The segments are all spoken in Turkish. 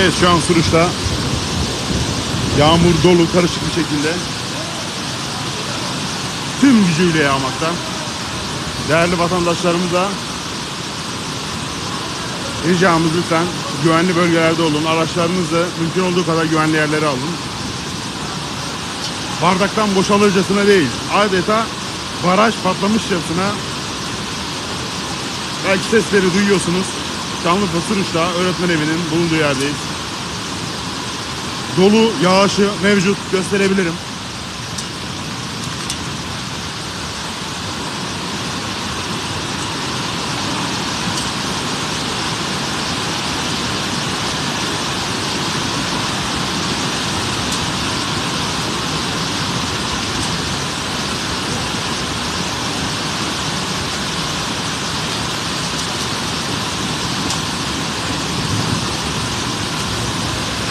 Evet şu an Suruç'ta yağmur dolu karışık bir şekilde tüm gücüyle yağmakta. Değerli vatandaşlarımız da ricamız lütfen güvenli bölgelerde olun. Araçlarınızı mümkün olduğu kadar güvenli yerlere alın. Bardaktan boşalırcasına değil. Adeta baraj patlamışçasına belki sesleri duyuyorsunuz. Şanlıurfa Suruç'ta öğretmen evinin bulunduğu yerdeyiz. Dolu yağışı mevcut gösterebilirim.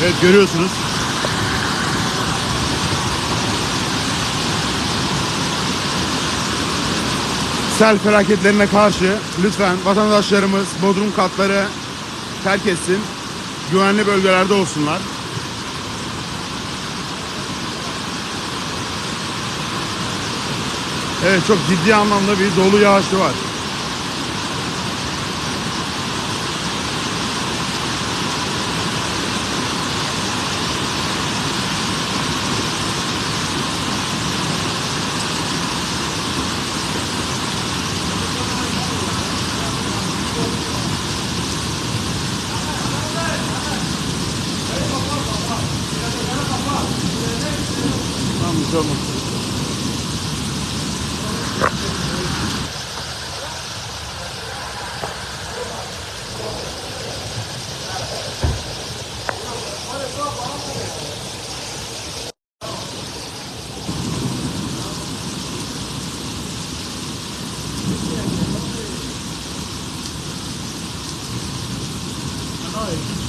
Evet görüyorsunuz. Sel felaketlerine karşı lütfen vatandaşlarımız bodrum katları terk etsin. Güvenli bölgelerde olsunlar. Evet çok ciddi anlamda bir dolu yağışı var. precisamos. Thank